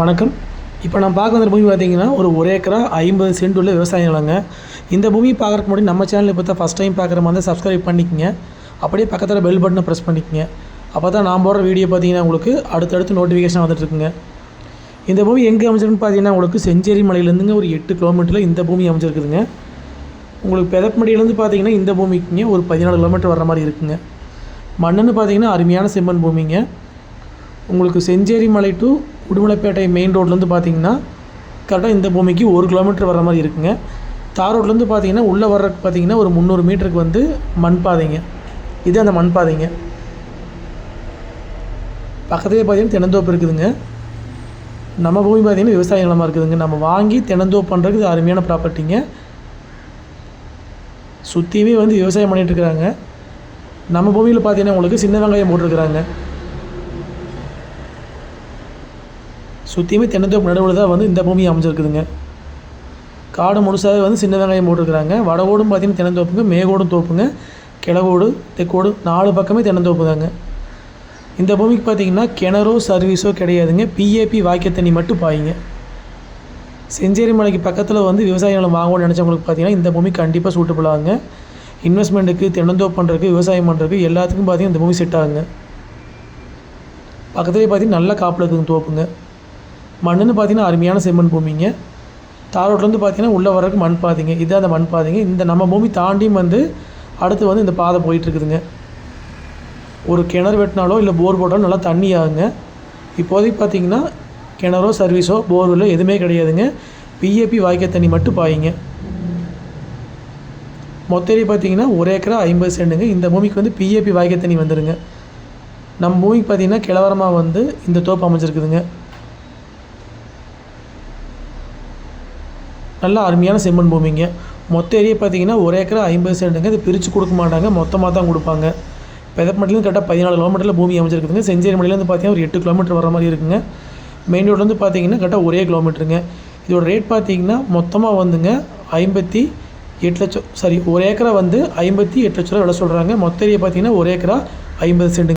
வணக்கம். இப்போ நான் பார்க்க வந்த பூமி பார்த்தீங்கன்னா ஒரு ஒரு ஏக்கரா ஐம்பது சென்ட் உள்ள விவசாய நிலங்க இந்த பூமி பார்க்குறக்கு முன்னாடி நம்ம சேனல் இப்போ தான் ஃபஸ்ட் டைம் பார்க்குற மாதிரி சப்ஸ்கிரைப் பண்ணிக்கங்க. அப்படியே பக்கத்தில் பெல் பட்டனை ப்ரெஸ் பண்ணிக்கங்க. அப்போ தான் நான் போடுற வீடியோ பார்த்தீங்கன்னா உங்களுக்கு அடுத்தடுத்து நோட்டிஃபிகேஷன் வந்துட்டுருக்குங்க இந்த பூமி எங்கே அமைச்சிருக்குன்னு பார்த்தீங்கன்னா உங்களுக்கு செஞ்சேரி மலையிலேருந்துங்க ஒரு எட்டு கிலோமீட்டரில் இந்த பூமி அமைச்சிருக்குதுங்க உங்களுக்கு பெதப்பமடியிலேருந்து பார்த்தீங்கன்னா இந்த பூமிக்குங்க ஒரு பதினாலு கிலோமீட்டர் வர மாதிரி இருக்குங்க. மண்ணுன்னு பார்த்தீங்கன்னா அருமையான செம்மண் பூமிங்க. உங்களுக்கு செஞ்சேரி மலை டு உடுமலைப்பேட்டை மெயின் ரோட்லேருந்து பார்த்தீங்கன்னா கரெக்டாக இந்த பூமிக்கு ஒரு கிலோமீட்டர் வர மாதிரி இருக்குங்க. தார் ரோட்லேருந்து பார்த்தீங்கன்னா உள்ளே வர்றதுக்கு பார்த்தீங்கன்னா ஒரு முந்நூறு மீட்டருக்கு வந்து மண் பாதைங்க இது அந்த மண் பாதைங்க பக்கத்துலேயே பார்த்தீங்கன்னா தென்னந்தோப்பு இருக்குதுங்க. நம்ம பூமி பார்த்தீங்கன்னா விவசாய நிலமாக இருக்குதுங்க. நம்ம வாங்கி தினந்தோப்பு பண்ணுறதுக்கு இது அருமையான ப்ராப்பர்ட்டிங்க சுற்றியுமே வந்து விவசாயம் பண்ணிகிட்டு இருக்கிறாங்க. நம்ம பூமியில் பார்த்தீங்கன்னா உங்களுக்கு சின்ன வெங்காயம் போட்டிருக்கிறாங்க. சுற்றியுமே தென்னந்தோப்பு நடுவில் தான் வந்து இந்த பூமி அமைஞ்சிருக்குதுங்க. காடு முழுசாகவே வந்து சின்ன வெங்காயம் போட்டிருக்கிறாங்க. வடகோடும் பார்த்திங்கன்னா தென்னந்தோப்புங்க மேகோடும் தோப்புங்க. கிழவோடு தெற்கோடு நாலு பக்கமே தென்னந்தோப்பு தாங்க இந்த பூமிக்கு பார்த்தீங்கன்னா கிணறோ சர்வீஸோ கிடையாதுங்க. பிஏபி வாய்க்கால் தண்ணி மட்டும் பாயுங்க. செஞ்சேரி மலைக்கு பக்கத்தில் வந்து விவசாய நிலம் வாங்கணும்னு நினச்சவங்களுக்கு பார்த்தீங்கன்னா இந்த பூமி கண்டிப்பாக சூட்டபிள் ஆகுங்க. இன்வெஸ்ட்மெண்ட்டுக்கு தென்னந்தோப்பு பண்ணுறதுக்கு விவசாயம் பண்ணுறதுக்கு எல்லாத்துக்கும் பார்த்தீங்கன்னா இந்த பூமி செட் ஆகுங்க. பக்கத்துலேயே பார்த்தீங்கன்னா நல்ல காப்பில் இருக்குதுங்க தோப்புங்க. மண்ணுன்னு பார்த்தீங்கன்னா அருமையான செம்மண் பூமிங்க. தாரோட்லேருந்து பார்த்தீங்கன்னா உள்ளே வரக்கு மண் பாதைங்க. இதுதான் அந்த மண் பாதைங்க. இந்த நம்ம பூமி தாண்டியும் வந்து அடுத்து வந்து இந்த பாதை போயிட்டுருக்குதுங்க. ஒரு கிணறு வெட்டினாலோ இல்லை போர் போட்டாலும் நல்லா தண்ணி ஆகுங்க. இப்போதைக்கு பார்த்தீங்கன்னா கிணறோ சர்வீஸோ போர்வெல்லோ எதுவுமே கிடையாதுங்க. பிஏபி வாய்க்க தண்ணி மட்டும் பாயுங்க. மொத்தரி பார்த்தீங்கன்னா ஒரு ஏக்கரா ஐம்பது சென்ட்டுங்க. இந்த பூமிக்கு வந்து பிஏபி வாய்க்க தண்ணி வந்துடுங்க நம்ம பூமிக்கு பார்த்தீங்கன்னா கிழவரமாக வந்து இந்த தோப்பு அமைஞ்சிருக்குதுங்க. நல்ல அருமையான செம்மண் பூமிங்க. மொத்த ஏரியா பார்த்தீங்கன்னா ஒரு ஏக்கரா ஐம்பது சென்ட்டுங்க. இது பிரித்து கொடுக்க மாட்டாங்க. மொத்தமாக தான் கொடுப்பாங்க. பெதப்பட்டிலேருந்து கரெக்டாக பதினாலு கிலோமீட்டரில் பூமி அமைச்சிருக்குதுங்க செஞ்சேரி மலையிலேருந்து பார்த்தீங்கன்னா ஒரு எட்டு கிலோமீட்டர் வர மாதிரி இருக்குங்க. மெயின் ரோட்லேருந்து பார்த்தீங்கன்னா கரெக்டாக ஒரே கிலோமீட்டருங்க இதோட ரேட் பார்த்தீங்கன்னா மொத்தமாக வந்துங்க ஐம்பத்தி எட்டு லட்சம் சாரி ஒரு ஏக்கரா வந்து ஐம்பத்தி எட்டு லட்ச ரூபா விலை சொல்கிறாங்க மொத்த ஏரியா பார்த்தீங்கன்னா ஒரு ஏக்கரா ஐம்பது சென்ட்டுங்க.